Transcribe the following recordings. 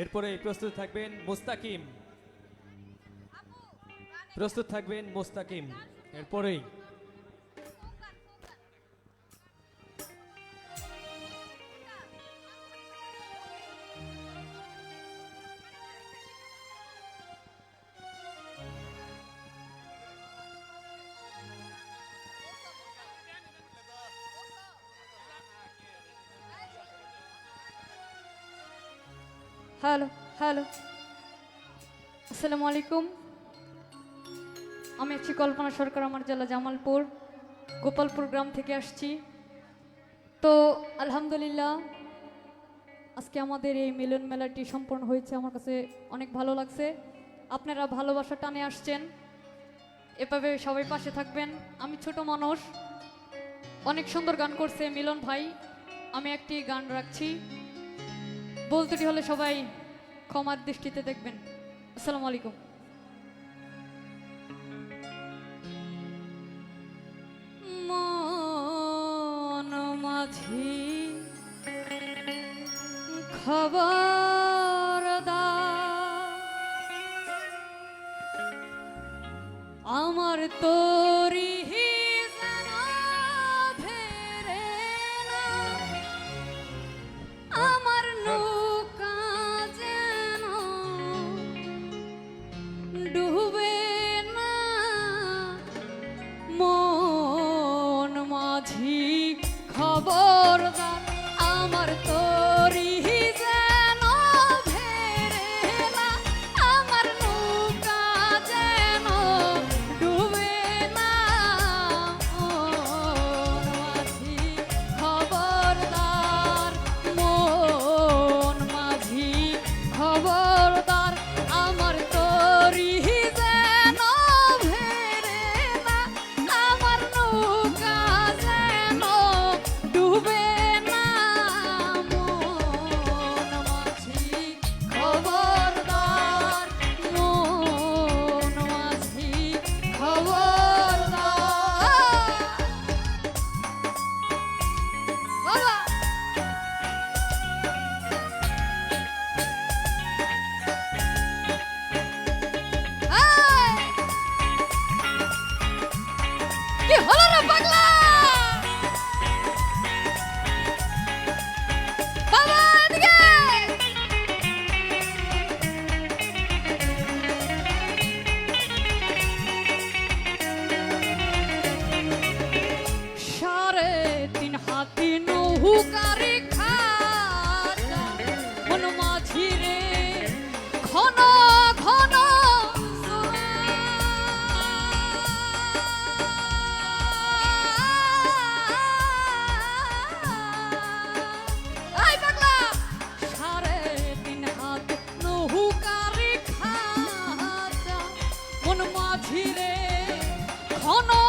এরপরে প্রস্তুত থাকবেন মোস্তাকিম। প্রস্তুত থাকবেন মোস্তাকিম। এরপরেই হ্যালো হ্যালো আসসালামু আলাইকুম আমি আছি কল্পনা সরকার, আমার জেলা জামালপুর, গোপালপুর গ্রাম থেকে আসছি। তো, আলহামদুলিল্লাহ, আজকে আমাদের এই মিলন মেলাটি সম্পন্ন হয়েছে, আমার কাছে অনেক ভালো লাগছে। আপনারা ভালোবাসা টানে আসছেন, এভাবে সবাই পাশে থাকবেন। আমি ছোট মানুষ, অনেক সুন্দর গান করছে মিলন ভাই, আমি একটি গান রাখছি। বলতেটি হলে সবাই ক্ষমার দৃষ্টিতে দেখবেন। আসসালামু আলাইকুম। মাঝি খবর Bugla! মাঝি ঘন ঘন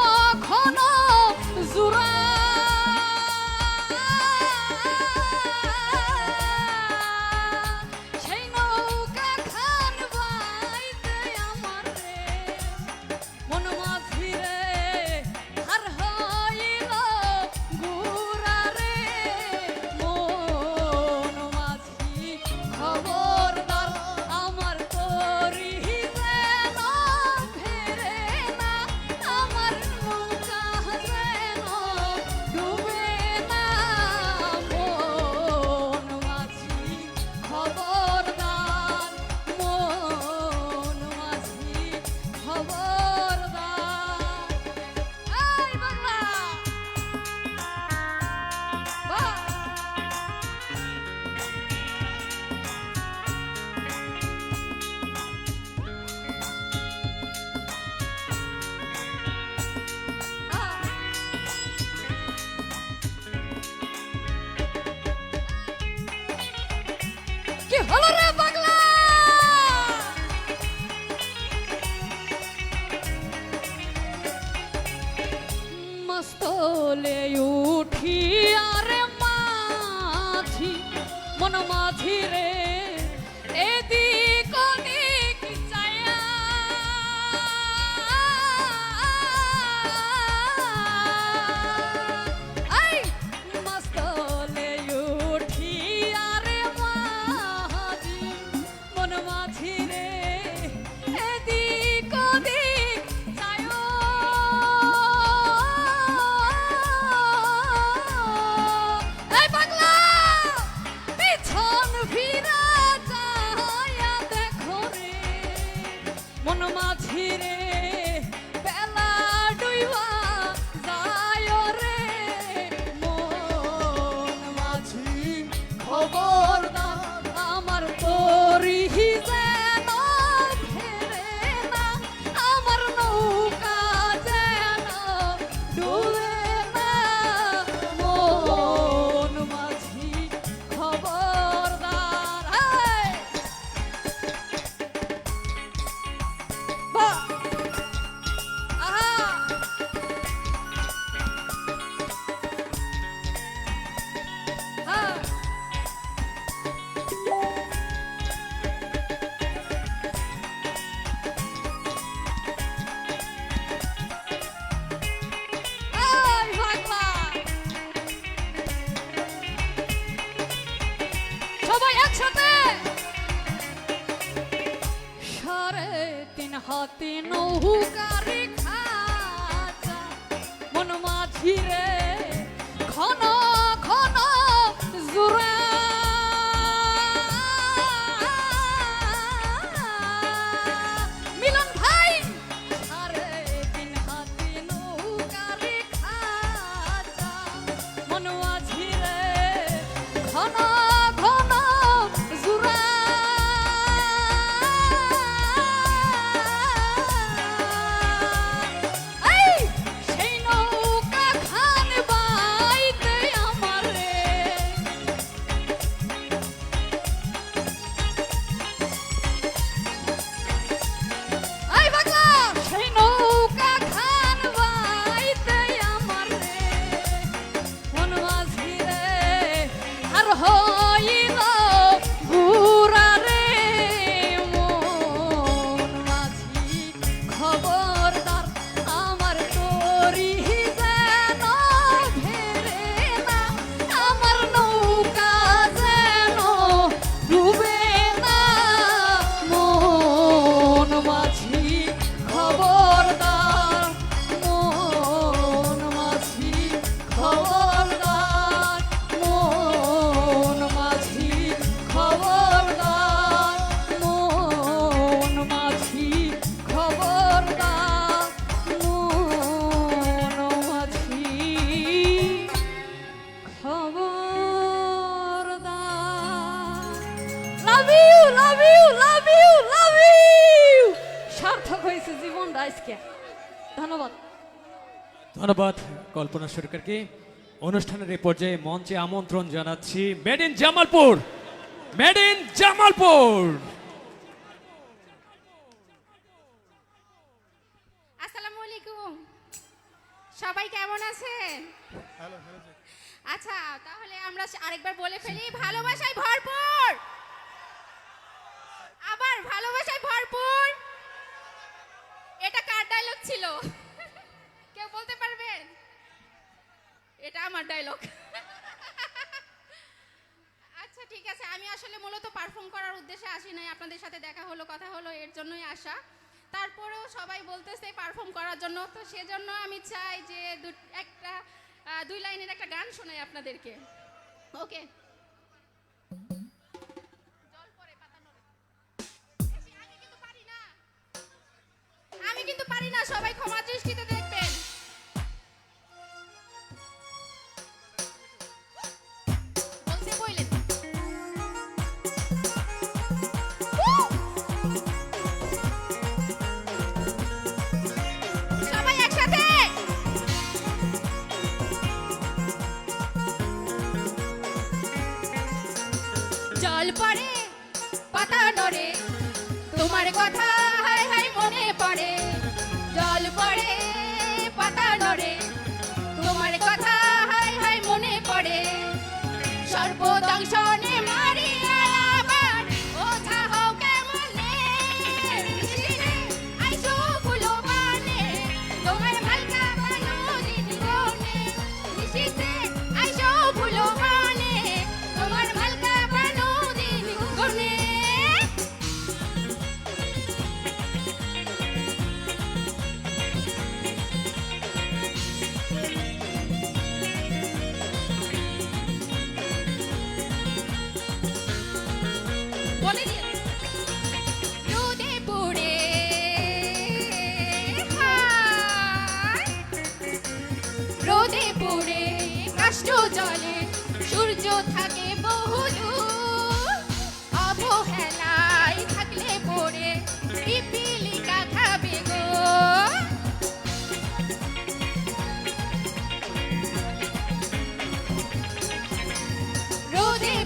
হাতে নৌকারে হয়েছে জীবনটা আজকে ধন্যবাদ। ধন্যবাদ কল্পনা সরকারকে। অনুষ্ঠানের এই পর্যায়ে মঞ্চে আমন্ত্রণ জানাচ্ছি made in Jamalpur made in Jamalpur আসসালামু আলাইকুম। সবাই কেমন আছেন? আচ্ছা তাহলে আমরা আরেকবার বলে ফেলি ভালোবাসায় ভরপুর। আমার ডায়লগ আচ্ছা ঠিক আছে। আমি আসলে মূলত পারফর্ম করার উদ্দেশ্যে আসি নাই। আপনাদের সাথে দেখা হলো, কথা হলো, এর জন্যই আসা। তারপরেও সবাই বলতেছে পারফর্ম করার জন্য। তো সেজন্য আমি চাই যে দু- একটা দুই লাইনের একটা গান শোনাই আপনাদেরকে। ওকে। আমি কিন্তু পারি না, সবাই ক্ষমা জল পরে পাতা নড়ে। তোমার কথা রোদে পুড়ে কাষ্ট জলে সূর্য থাকে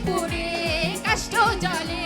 দূর